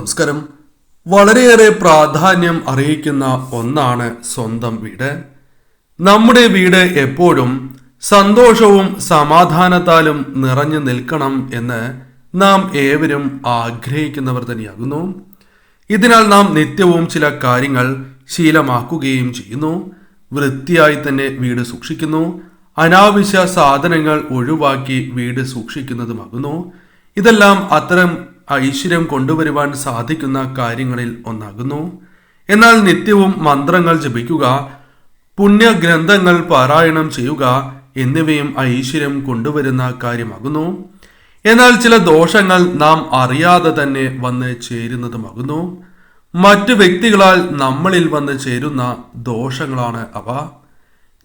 നമസ്കാരം. വളരെയേറെ പ്രാധാന്യം അറിയിക്കുന്ന ഒന്നാണ് സ്വന്തം വീട്. നമ്മുടെ വീട് എപ്പോഴും സന്തോഷവും സമാധാനത്താലും നിറഞ്ഞു നിൽക്കണം എന്ന് നാം ഏവരും ആഗ്രഹിക്കുന്നവർ തന്നെയാകുന്നു. ഇതിനാൽ നാം നിത്യവും ചില കാര്യങ്ങൾ ശീലമാക്കുകയും ചെയ്യുന്നു. വൃത്തിയായി തന്നെ വീട് സൂക്ഷിക്കുന്നു. അനാവശ്യ സാധനങ്ങൾ ഒഴിവാക്കി വീട് സൂക്ഷിക്കുന്നതുമാകുന്നു. ഇതെല്ലാം അത്തരം ഐശ്വര്യം കൊണ്ടുവരുവാൻ സാധിക്കുന്ന കാര്യങ്ങളിൽ ഒന്നാകുന്നു. എന്നാൽ നിത്യവും മന്ത്രങ്ങൾ ജപിക്കുക പുണ്യഗ്രന്ഥങ്ങൾ പാരായണം ചെയ്യുക എന്നിവയും ഐശ്വര്യം കൊണ്ടുവരുന്ന കാര്യമാകുന്നു. എന്നാൽ ചില ദോഷങ്ങൾ നാം അറിയാതെ തന്നെ വന്ന് ചേരുന്നതുമാകുന്നു. മറ്റു വ്യക്തികളാൽ നമ്മളിൽ വന്ന് ചേരുന്ന ദോഷങ്ങളാണ് അവ.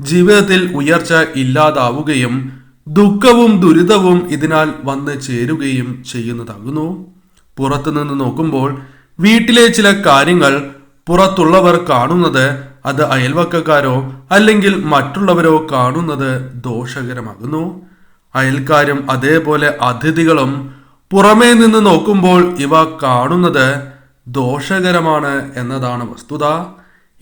ജീവിതത്തിൽ ഉയർച്ച ഇല്ലാതാവുകയും ദുഃഖവും ദുരിതവും ഇതിനാൽ വന്ന് ചേരുകയും ചെയ്യുന്നതാകുന്നു. പുറത്തുനിന്ന് നോക്കുമ്പോൾ വീട്ടിലെ ചില കാര്യങ്ങൾ പുറത്തുള്ളവർ കാണുന്നത് അത് അയൽവക്കക്കാരോ അല്ലെങ്കിൽ മറ്റുള്ളവരോ കാണുന്നത് ദോഷകരമാകുന്നു. അയൽക്കാരും അതേപോലെ അതിഥികളും പുറമേ നിന്ന് നോക്കുമ്പോൾ ഇവ കാണുന്നത് ദോഷകരമാണ് എന്നതാണ് വസ്തുത.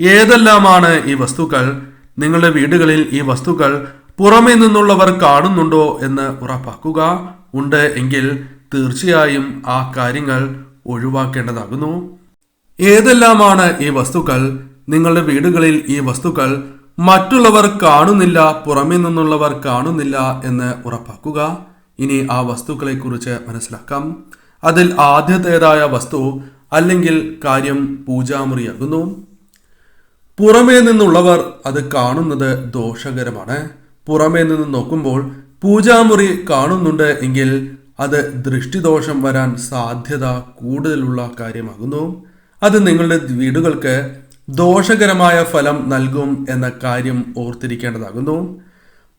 ഏതെല്ലാമാണ് ഈ വസ്തുക്കൾ? നിങ്ങളുടെ വീടുകളിൽ ഈ വസ്തുക്കൾ പുറമേ നിന്നുള്ളവർ കാണുന്നുണ്ടോ എന്ന് ഉറപ്പാക്കുക. ഉണ്ട് എങ്കിൽ തീർച്ചയായും ആ കാര്യങ്ങൾ ഒഴിവാക്കേണ്ടതാകുന്നു. ഏതെല്ലാമാണ് ഈ വസ്തുക്കൾ? നിങ്ങളുടെ വീടുകളിൽ ഈ വസ്തുക്കൾ മറ്റുള്ളവർ കാണുന്നില്ല പുറമേ നിന്നുള്ളവർ കാണുന്നില്ല എന്ന് ഉറപ്പാക്കുക. ഇനി ആ വസ്തുക്കളെ കുറിച്ച് മനസ്സിലാക്കാം. അതിൽ ആദ്യത്തേതായ വസ്തു അല്ലെങ്കിൽ കാര്യം പൂജാമുറിയാകുന്നു. പുറമേ നിന്നുള്ളവർ അത് കാണുന്നത് ദോഷകരമാണ്. പുറമേ നിന്ന് നോക്കുമ്പോൾ പൂജാമുറി കാണുന്നുണ്ട് എങ്കിൽ അത് ദൃഷ്ടിദോഷം വരാൻ സാധ്യത കൂടുതലുള്ള കാര്യമാകുന്നു. അത് നിങ്ങളുടെ വീടുകൾക്ക് ദോഷകരമായ ഫലം നൽകും എന്ന കാര്യം ഓർത്തിരിക്കേണ്ടതാകുന്നു.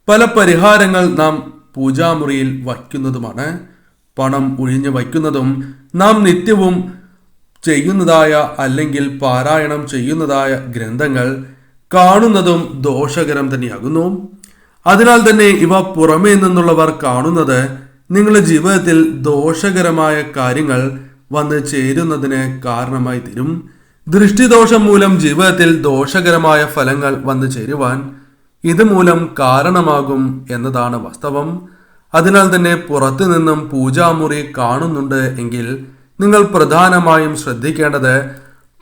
പല പരിഹാരങ്ങൾ നാം പൂജാമുറിയിൽ വയ്ക്കുന്നതുമാണ്. പണം ഒഴിഞ്ഞു വയ്ക്കുന്നതും നാം നിത്യവും ചെയ്യുന്നതായ അല്ലെങ്കിൽ പാരായണം ചെയ്യുന്നതായ ഗ്രന്ഥങ്ങൾ കാണുന്നതും ദോഷകരം തന്നെയാകുന്നു. അതിനാൽ തന്നെ ഇവ പുറമേ നിന്നുള്ളവർ കാണുന്നത് നിങ്ങളുടെ ജീവിതത്തിൽ ദോഷകരമായ കാര്യങ്ങൾ വന്ന് ചേരുന്നതിന് കാരണമായി തീരും. ദൃഷ്ടിദോഷം മൂലം ജീവിതത്തിൽ ദോഷകരമായ ഫലങ്ങൾ വന്നു ചേരുവാൻ ഇതുമൂലം കാരണമാകും എന്നതാണ് വാസ്തവം. അതിനാൽ തന്നെ പുറത്തു നിന്നും പൂജാമുറി കാണുന്നുണ്ട് എങ്കിൽ നിങ്ങൾ പ്രധാനമായും ശ്രദ്ധിക്കേണ്ടത്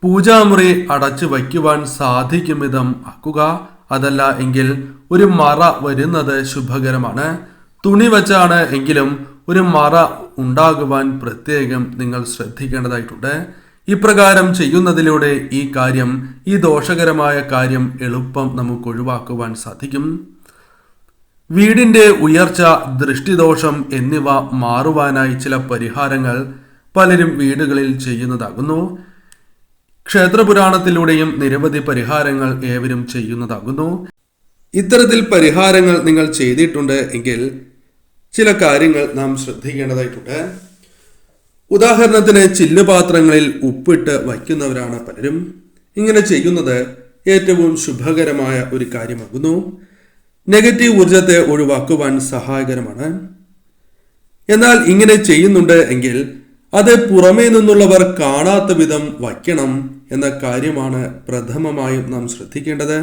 പൂജാമുറി അടച്ചു വയ്ക്കുവാൻ സാധിക്കും വിധം ആക്കുക. അതല്ല എങ്കിൽ ഒരു മറ വരുന്നത് ശുഭകരമാണ്. തുണി വച്ചാണ് എങ്കിലും ഒരു മറ ഉണ്ടാകുവാൻ പ്രത്യേകം നിങ്ങൾ ശ്രദ്ധിക്കേണ്ടതായിട്ടുണ്ട്. ഇപ്രകാരം ചെയ്യുന്നതിലൂടെ ഈ കാര്യം ഈ ദോഷകരമായ കാര്യം എളുപ്പം നമുക്ക് ഒഴിവാക്കുവാൻ സാധിക്കും. വീടിന്റെ ഉയർച്ച ദൃഷ്ടിദോഷം എന്നിവ മാറുവാനായി ചില പരിഹാരങ്ങൾ പലരും വീടുകളിൽ ചെയ്യുന്നതാകുന്നു. ക്ഷേത്രപുരാണത്തിലൂടെയും നിരവധി പരിഹാരങ്ങൾ ഏവരും ചെയ്യുന്നതാകുന്നു. ഇത്തരത്തിൽ പരിഹാരങ്ങൾ നിങ്ങൾ ചെയ്തിട്ടുണ്ട് എങ്കിൽ ചില കാര്യങ്ങൾ നാം ശ്രദ്ധിക്കേണ്ടതായിട്ടുണ്ട്. ഉദാഹരണത്തിന് ചില്ലുപാത്രങ്ങളിൽ ഉപ്പിട്ട് വയ്ക്കുന്നവരാണ് പലരും. ഇങ്ങനെ ചെയ്യുന്നത് ഏറ്റവും ശുഭകരമായ ഒരു കാര്യമാകുന്നു. നെഗറ്റീവ് ഊർജത്തെ ഒഴിവാക്കുവാൻ സഹായകരമാണ്. എന്നാൽ ഇങ്ങനെ ചെയ്യുന്നുണ്ട് എങ്കിൽ അത് പുറമേ നിന്നുള്ളവർ കാണാത്ത വിധം വയ്ക്കണം എന്ന കാര്യമാണ് പ്രഥമമായും നാം ശ്രദ്ധിക്കേണ്ടത്.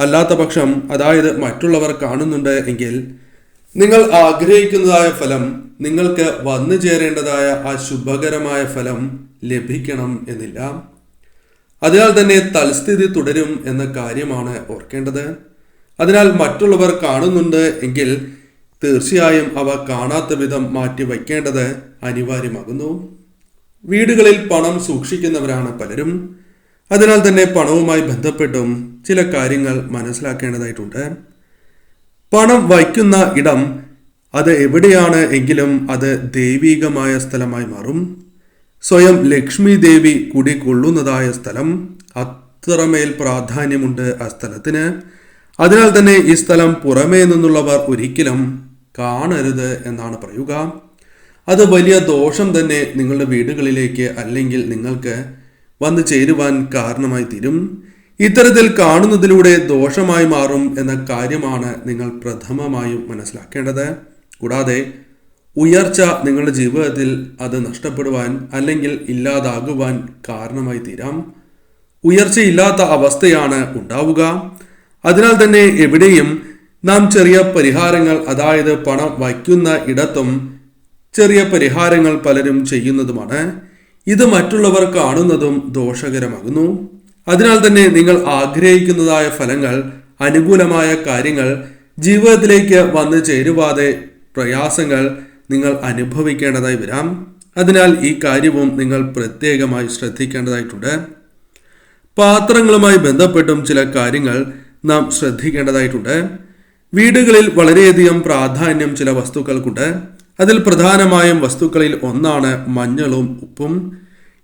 അല്ലാത്ത പക്ഷം അതായത് മറ്റുള്ളവർ കാണുന്നുണ്ട് എങ്കിൽ നിങ്ങൾ ആഗ്രഹിക്കുന്നതായ ഫലം നിങ്ങൾക്ക് വന്നു ചേരേണ്ടതായ ആ ശുഭകരമായ ഫലം ലഭിക്കണം എന്നില്ല. അതിനാൽ തന്നെ തൽസ്ഥിതി തുടരും എന്ന കാര്യമാണ് ഓർക്കേണ്ടത്. അതിനാൽ മറ്റുള്ളവർ കാണുന്നുണ്ട് എങ്കിൽ തീർച്ചയായും അവ കാണാത്ത വിധം മാറ്റി വയ്ക്കേണ്ടത് അനിവാര്യമാകുന്നു. വീടുകളിൽ പണം സൂക്ഷിക്കുന്നവരാണ് പലരും. അതിനാൽ തന്നെ പണവുമായി ബന്ധപ്പെട്ടും ചില കാര്യങ്ങൾ മനസ്സിലാക്കേണ്ടതായിട്ടുണ്ട്. പണം വയ്ക്കുന്ന ഇടം അത് എവിടെയാണ് എങ്കിലും അത് ദൈവീകമായ സ്ഥലമായി മാറും. സ്വയം ലക്ഷ്മി ദേവി കുടികൊള്ളുന്നതായ സ്ഥലം അത്രമേൽ പ്രാധാന്യമുണ്ട് ആ സ്ഥലത്തിന്. അതിനാൽ തന്നെ ഈ സ്ഥലം പുറമേ നിന്നുള്ളവർ ഒരിക്കലും കാണരുത് എന്നാണ് പറയുക. അത് വലിയ ദോഷം തന്നെ നിങ്ങളുടെ വീടുകളിലേക്ക് അല്ലെങ്കിൽ നിങ്ങൾക്ക് വന്നു ചേരുവാൻ കാരണമായി തീരും. ഇത്തരത്തിൽ കാണുന്നതിലൂടെ ദോഷമായി മാറും എന്ന കാര്യമാണ് നിങ്ങൾ പ്രഥമമായും മനസ്സിലാക്കേണ്ടത്. കൂടാതെ ഉയർച്ച നിങ്ങളുടെ ജീവിതത്തിൽ അത് നഷ്ടപ്പെടുവാൻ അല്ലെങ്കിൽ ഇല്ലാതാകുവാൻ കാരണമായി തീരാം. ഉയർച്ചയില്ലാത്ത അവസ്ഥയാണ് ഉണ്ടാവുക. അതിനാൽ തന്നെ എവിടെയും നാം ചെറിയ പരിഹാരങ്ങൾ അതായത് പണം വയ്ക്കുന്ന ഇടത്തും ചെറിയ പരിഹാരങ്ങൾ പലരും ചെയ്യുന്നതുമാണ്. ഇത് മറ്റുള്ളവർ കാണുന്നതും ദോഷകരമാകുന്നു. അതിനാൽ തന്നെ നിങ്ങൾ ആഗ്രഹിക്കുന്നതായ ഫലങ്ങൾ അനുകൂലമായ കാര്യങ്ങൾ ജീവിതത്തിലേക്ക് വന്നു ചേരുവാതെ പ്രയാസങ്ങൾ നിങ്ങൾ അനുഭവിക്കേണ്ടതായി വരാം. അതിനാൽ ഈ കാര്യവും നിങ്ങൾ പ്രത്യേകമായി ശ്രദ്ധിക്കേണ്ടതായിട്ടുണ്ട്. പാത്രങ്ങളുമായി ബന്ധപ്പെട്ടും ചില കാര്യങ്ങൾ നാം ശ്രദ്ധിക്കേണ്ടതായിട്ടുണ്ട്. വീടുകളിൽ വളരെയധികം പ്രാധാന്യം ചില വസ്തുക്കൾക്കുണ്ട്. അതിൽ പ്രധാനമായും വസ്തുക്കളിൽ ഒന്നാണ് മഞ്ഞളും ഉപ്പും.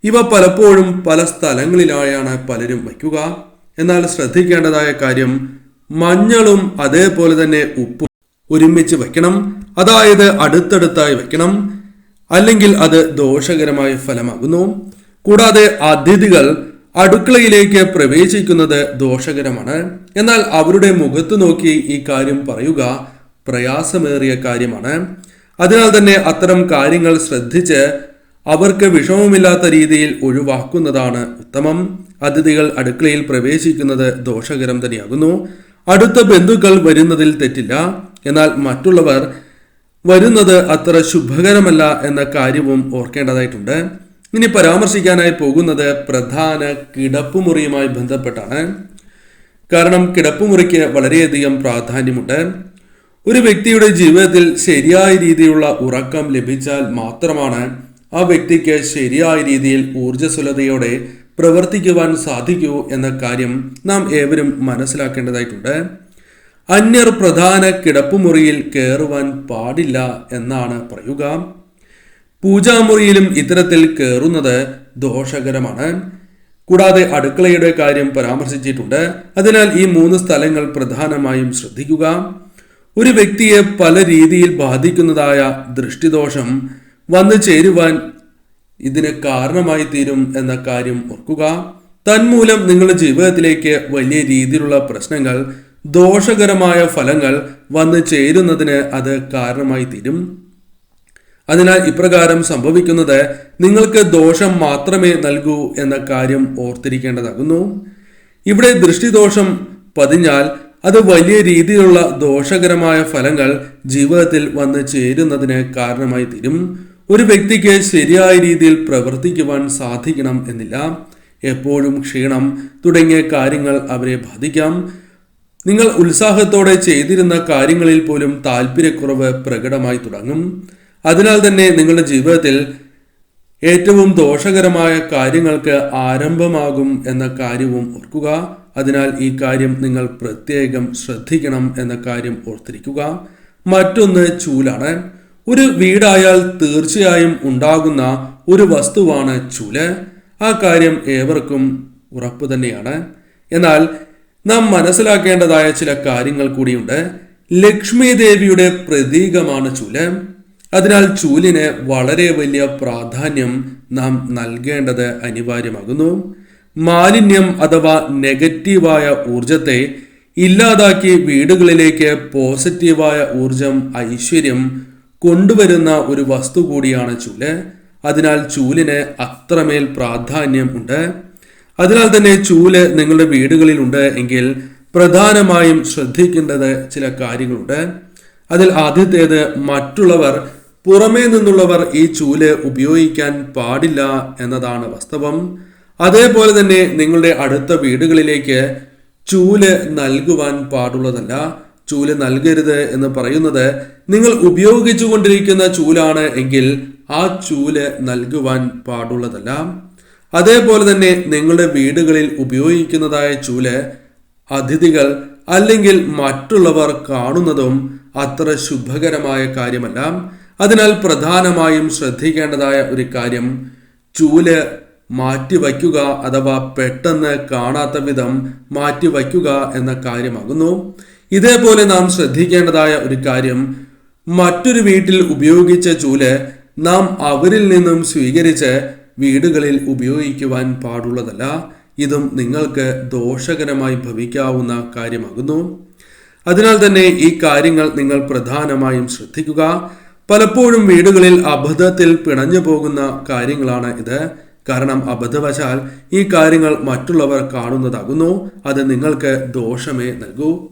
ഇവ പലപ്പോഴും പല സ്ഥലങ്ങളിലായാണ് പലരും വയ്ക്കുക. എന്നാൽ ശ്രദ്ധിക്കേണ്ടതായ കാര്യം മഞ്ഞളും അതേപോലെ തന്നെ ഉപ്പും ഒരുമിച്ച് വയ്ക്കണം. അതായത് അടുത്തടുത്തായി വയ്ക്കണം. അല്ലെങ്കിൽ അത് ദോഷകരമായ ഫലമാകുന്നു. കൂടാതെ അതിഥികൾ അടുക്കളയിലേക്ക് പ്രവേശിക്കുന്നത് ദോഷകരമാണ്. എന്നാൽ അവരുടെ മുഖത്ത് നോക്കി ഈ കാര്യം പറയുക പ്രയാസമേറിയ കാര്യമാണ്. അതിനാൽ തന്നെ അത്തരം കാര്യങ്ങൾ ശ്രദ്ധിച്ച് അവർക്ക് വിഷമമില്ലാത്ത രീതിയിൽ ഒഴിവാക്കുന്നതാണ് ഉത്തമം. അതിഥികൾ അടുക്കളയിൽ പ്രവേശിക്കുന്നത് ദോഷകരം തന്നെയാകുന്നു. അടുത്ത ബന്ധുക്കൾ വരുന്നതിൽ തെറ്റില്ല. എന്നാൽ മറ്റുള്ളവർ വരുന്നത് അത്ര ശുഭകരമല്ല എന്ന കാര്യവും ഓർക്കേണ്ടതായിട്ടുണ്ട്. ഇനി പരാമർശിക്കാനായി പോകുന്നത് പ്രധാന കിടപ്പുമുറിയുമായി ബന്ധപ്പെട്ടാണ്. കാരണം കിടപ്പുമുറിക്ക് വളരെയധികം പ്രാധാന്യമുണ്ട്. ഒരു വ്യക്തിയുടെ ജീവിതത്തിൽ ശരിയായ രീതിയിലുള്ള ഉറക്കം ലഭിച്ചാൽ മാത്രമാണ് ആ വ്യക്തിക്ക് ശരിയായ രീതിയിൽ ഊർജസ്വലതയോടെ പ്രവർത്തിക്കുവാൻ സാധിക്കൂ എന്ന കാര്യം നാം ഏവരും മനസ്സിലാക്കേണ്ടതായിട്ടുണ്ട്. അന്യർ പ്രധാന കിടപ്പുമുറിയിൽ കയറുവാൻ പാടില്ല എന്നാണ് പറയുക. പൂജാമുറിയിലും ഇത്തരത്തിൽ കയറുന്നത് ദോഷകരമാണ്. കൂടാതെ അടുക്കളയുടെ കാര്യം പരാമർശിച്ചിട്ടുണ്ട്. അതിനാൽ ഈ മൂന്ന് സ്ഥലങ്ങൾ പ്രധാനമായും ശ്രദ്ധിക്കുക. ഒരു വ്യക്തിയെ പല രീതിയിൽ ബാധിക്കുന്നതായ ദൃഷ്ടിദോഷം വന്നു ചേരുവാൻ ഇതിന് കാരണമായി തീരും എന്ന കാര്യം ഓർക്കുക. തന്മൂലം നിങ്ങളുടെ ജീവിതത്തിലേക്ക് വലിയ രീതിയിലുള്ള പ്രശ്നങ്ങൾ ദോഷകരമായ ഫലങ്ങൾ വന്നു ചേരുന്നതിന് അത് കാരണമായി തീരും. അതിനാൽ ഇപ്രകാരം സംഭവിക്കുന്നത് നിങ്ങൾക്ക് ദോഷം മാത്രമേ നൽകൂ എന്ന കാര്യം ഓർത്തിരിക്കേണ്ടതാകുന്നു. ഇവിടെ ദൃഷ്ടിദോഷം പതിഞ്ഞാൽ അത് വലിയ രീതിയിലുള്ള ദോഷകരമായ ഫലങ്ങൾ ജീവിതത്തിൽ വന്ന് ചേരുന്നതിന് കാരണമായി തീരും. ഒരു വ്യക്തിക്ക് ശരിയായ രീതിയിൽ പ്രവർത്തിക്കുവാൻ സാധിക്കണം എന്നില്ല. എപ്പോഴും ക്ഷീണം തുടങ്ങിയ കാര്യങ്ങൾ അവരെ ബാധിക്കാം. നിങ്ങൾ ഉത്സാഹത്തോടെ ചെയ്തിരുന്ന കാര്യങ്ങളിൽ പോലും താല്പര്യക്കുറവ് പ്രകടമായി തുടങ്ങും. അതിനാൽ തന്നെ നിങ്ങളുടെ ജീവിതത്തിൽ ഏറ്റവും ദോഷകരമായ കാര്യങ്ങൾക്ക് ആരംഭമാകും എന്ന കാര്യവും ഓർക്കുക. അതിനാൽ ഈ കാര്യം നിങ്ങൾ പ്രത്യേകം ശ്രദ്ധിക്കണം എന്ന കാര്യം ഓർത്തിരിക്കുക. മറ്റൊന്ന് ചൂലാണ്. ഒരു വീടായാൽ തീർച്ചയായും ഉണ്ടാകുന്ന ഒരു വസ്തുവാണ് ചുല. ആ കാര്യം ഏവർക്കും ഉറപ്പ് തന്നെയാണ്. എന്നാൽ നാം മനസ്സിലാക്കേണ്ടതായ ചില കാര്യങ്ങൾ കൂടിയുണ്ട്. ലക്ഷ്മി ദേവിയുടെ പ്രതീകമാണ് ചുല. അതിനാൽ ചൂലിന് വളരെ വലിയ പ്രാധാന്യം നാം നൽകേണ്ടത് അനിവാര്യമാകുന്നു. മാലിന്യം അഥവാ നെഗറ്റീവായ ഊർജത്തെ ഇല്ലാതാക്കി വീടുകളിലേക്ക് പോസിറ്റീവായ ഊർജം ഐശ്വര്യം കൊണ്ടുവരുന്ന ഒരു വസ്തു കൂടിയാണ് ചൂൽ. അതിനാൽ ചൂലിന് അത്രമേൽ പ്രാധാന്യം ഉണ്ട്. അതിനാൽ തന്നെ ചൂൽ നിങ്ങളുടെ വീടുകളിൽ ഉണ്ട് എങ്കിൽ പ്രധാനമായും ശ്രദ്ധിക്കേണ്ടത് ചില കാര്യങ്ങളുണ്ട്. അതിൽ ആദ്യത്തേത് മറ്റുള്ളവർ പുറമേ നിന്നുള്ളവർ ഈ ചൂൽ ഉപയോഗിക്കാൻ പാടില്ല എന്നതാണ് വാസ്തവം. അതേപോലെ തന്നെ നിങ്ങളുടെ അടുത്ത വീടുകളിലേക്ക് ചൂൽ നൽകുവാൻ പാടുള്ളതല്ല. ചൂൽ നൽകരുത് എന്ന് പറയുന്നത് നിങ്ങൾ ഉപയോഗിച്ചു കൊണ്ടിരിക്കുന്ന ചൂലാണ് എങ്കിൽ ആ ചൂൽ നൽകുവാൻ പാടുള്ളതല്ല. അതേപോലെ തന്നെ നിങ്ങളുടെ വീടുകളിൽ ഉപയോഗിക്കുന്നതായ ചൂൽ അതിഥികൾ അല്ലെങ്കിൽ മറ്റുള്ളവർ കാണുന്നതും അത്ര ശുഭകരമായ കാര്യമല്ല. അതിനാൽ പ്രധാനമായും ശ്രദ്ധിക്കേണ്ടതായ ഒരു കാര്യം ചൂൽ മാറ്റിവയ്ക്കുക അഥവാ പെട്ടെന്ന് കാണാത്ത വിധം മാറ്റിവയ്ക്കുക എന്ന കാര്യമാകുന്നു. ഇതേപോലെ നാം ശ്രദ്ധിക്കേണ്ടതായ ഒരു കാര്യം മറ്റൊരു വീട്ടിൽ ഉപയോഗിച്ച ചൂൽ നാം അവരിൽ നിന്നും സ്വീകരിച്ച് വീടുകളിൽ ഉപയോഗിക്കുവാൻ പാടുള്ളതല്ല. ഇതും നിങ്ങൾക്ക് ദോഷകരമായി ഭവിക്കാവുന്ന കാര്യമാകുന്നു. അതിനാൽ തന്നെ ഈ കാര്യങ്ങൾ നിങ്ങൾ പ്രധാനമായും ശ്രദ്ധിക്കുക. പലപ്പോഴും വീടുകളിൽ അബദ്ധത്തിൽ പിണഞ്ഞു പോകുന്ന കാര്യങ്ങളാണ് ഇത്. കാരണം അബദ്ധവശാൽ ഈ കാര്യങ്ങൾ മറ്റുള്ളവർ കാണുന്നതാകുന്നു. അത് നിങ്ങൾക്ക് ദോഷമേ നൽകൂ.